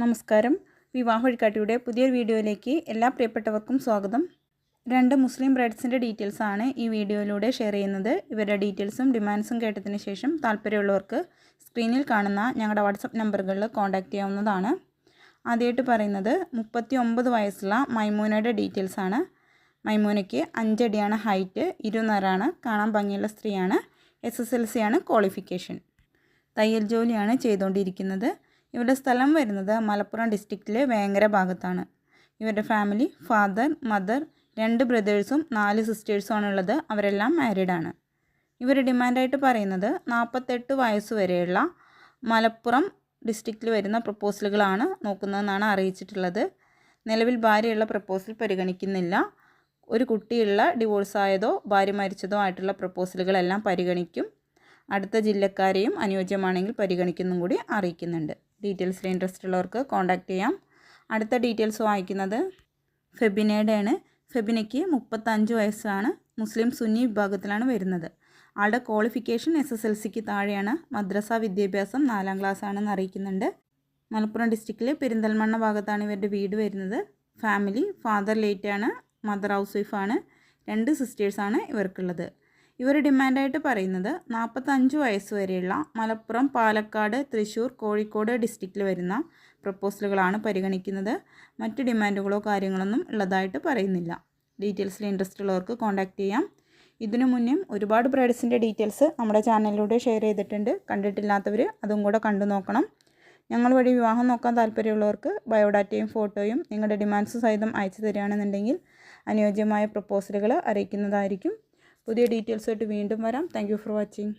നമസ്കാരം. വിവാഹ വഴികാട്ടിയുടെ പുതിയൊരു വീഡിയോയിലേക്ക് എല്ലാ പ്രിയപ്പെട്ടവർക്കും സ്വാഗതം. രണ്ട് മുസ്ലിം ബ്രൈഡ്സിന്റെ ഡീറ്റെയിൽസ് ആണ് ഈ വീഡിയോയിലൂടെ ഷെയർ ചെയ്യുന്നത്. ഇവരുടെ ഡീറ്റെയിൽസും ഡിമാൻഡ്സും കേട്ടതിന് ശേഷം താല്പര്യമുള്ളവർക്ക് സ്ക്രീനിൽ കാണുന്ന ഞങ്ങളുടെ വാട്സപ്പ് നമ്പറുകളിൽ കോൺടാക്റ്റ് ചെയ്യാവുന്നതാണ്. ആദ്യമായിട്ട് പറയുന്നത് മുപ്പത്തി ഒമ്പത് വയസ്സുള്ള മൈമൂനയുടെ ഡീറ്റെയിൽസ് ആണ്. മൈമൂനയ്ക്ക് അഞ്ചടിയാണ് ഹൈറ്റ് ഇരുനറാണ് കാണാൻ ഭംഗിയുള്ള സ്ത്രീയാണ് എസ് എസ് എൽ സി ആണ് ക്വാളിഫിക്കേഷൻ തയ്യൽ ജോലിയാണ് ചെയ്തുകൊണ്ടിരിക്കുന്നത്. ഇവരുടെ സ്ഥലം വരുന്നത് മലപ്പുറം ഡിസ്ട്രിക്റ്റിലെ വേങ്ങര ഭാഗത്താണ്. ഇവരുടെ ഫാമിലി ഫാദർ മദർ രണ്ട് ബ്രദേഴ്സും നാല് സിസ്റ്റേഴ്സുമാണ് ഉള്ളത് അവരെല്ലാം മാരീഡാണ് ഇവർ ഡിമാൻഡായിട്ട് പറയുന്നത് നാൽപ്പത്തെട്ട് വയസ്സ് വരെയുള്ള മലപ്പുറം ഡിസ്ട്രിക്റ്റിൽ വരുന്ന പ്രപ്പോസലുകളാണ് നോക്കുന്നതെന്നാണ് അറിയിച്ചിട്ടുള്ളത്. നിലവിൽ ഭാര്യയുള്ള പ്രപ്പോസൽ പരിഗണിക്കുന്നില്ല. ഒരു കുട്ടിയുള്ള ഡിവോഴ്സ് ആയതോ ഭാര്യ മരിച്ചതോ ആയിട്ടുള്ള പ്രപ്പോസലുകളെല്ലാം പരിഗണിക്കും. അടുത്ത ജില്ലക്കാരെയും അനുയോജ്യമാണെങ്കിൽ പരിഗണിക്കുന്നും കൂടി അറിയിക്കുന്നുണ്ട്. ഡീറ്റെയിൽസിൽ ഇൻട്രസ്റ്റ് ഉള്ളവർക്ക് കോൺടാക്റ്റ് ചെയ്യാം. അടുത്ത ഡീറ്റെയിൽസ് വായിക്കുന്നത് ഫെബിനയുടെയാണ്. ഫെബിനയ്ക്ക് മുപ്പത്തഞ്ച് വയസ്സാണ്. മുസ്ലിം സുന്നി വിഭാഗത്തിലാണ് വരുന്നത്. ആളുടെ ക്വാളിഫിക്കേഷൻ എസ് എസ് എൽ സിക്ക് താഴെയാണ്. മദ്രസ വിദ്യാഭ്യാസം നാലാം ക്ലാസ് ആണെന്ന് അറിയിക്കുന്നുണ്ട്. മലപ്പുറം ഡിസ്ട്രിക്റ്റിലെ പെരിന്തൽമണ്ണ ഭാഗത്താണ് ഇവരുടെ വീട് വരുന്നത്. ഫാമിലി ഫാദർ ലേറ്റാണ് മദർ ഹൗസ് വൈഫാണ് രണ്ട് സിസ്റ്റേഴ്സാണ് ഇവർക്കുള്ളത്. ഇവർ ഡിമാൻഡായിട്ട് പറയുന്നത് നാൽപ്പത്തഞ്ച് വയസ്സ് വരെയുള്ള മലപ്പുറം പാലക്കാട് തൃശ്ശൂർ കോഴിക്കോട് ഡിസ്ട്രിക്റ്റിൽ വരുന്ന പ്രപ്പോസലുകളാണ് പരിഗണിക്കുന്നത്. മറ്റ് ഡിമാൻഡുകളോ കാര്യങ്ങളൊന്നും ഉള്ളതായിട്ട് പറയുന്നില്ല. ഡീറ്റെയിൽസിൽ ഇൻട്രസ്റ്റ് ഉള്ളവർക്ക് കോൺടാക്റ്റ് ചെയ്യാം. ഇതിനു മുന്നേ ഒരുപാട് ബ്രൈഡ്സിന്റെ ഡീറ്റെയിൽസ് നമ്മുടെ ചാനലിലൂടെ ഷെയർ ചെയ്തിട്ടുണ്ട്. കണ്ടിട്ടില്ലാത്തവർ അതും കൂടെ കണ്ടു നോക്കണം. ഞങ്ങൾ വഴി വിവാഹം നോക്കാൻ താല്പര്യമുള്ളവർക്ക് ബയോഡാറ്റയും ഫോട്ടോയും നിങ്ങളുടെ ഡിമാൻഡ്സ് സഹിതം അയച്ചു തരികയാണെന്നുണ്ടെങ്കിൽ അനുയോജ്യമായ പ്രപ്പോസലുകൾ അറിയിക്കുന്നതായിരിക്കും. പുതിയ ഡീറ്റെയിൽസായിട്ട് വീണ്ടും വരാം. Thank for watching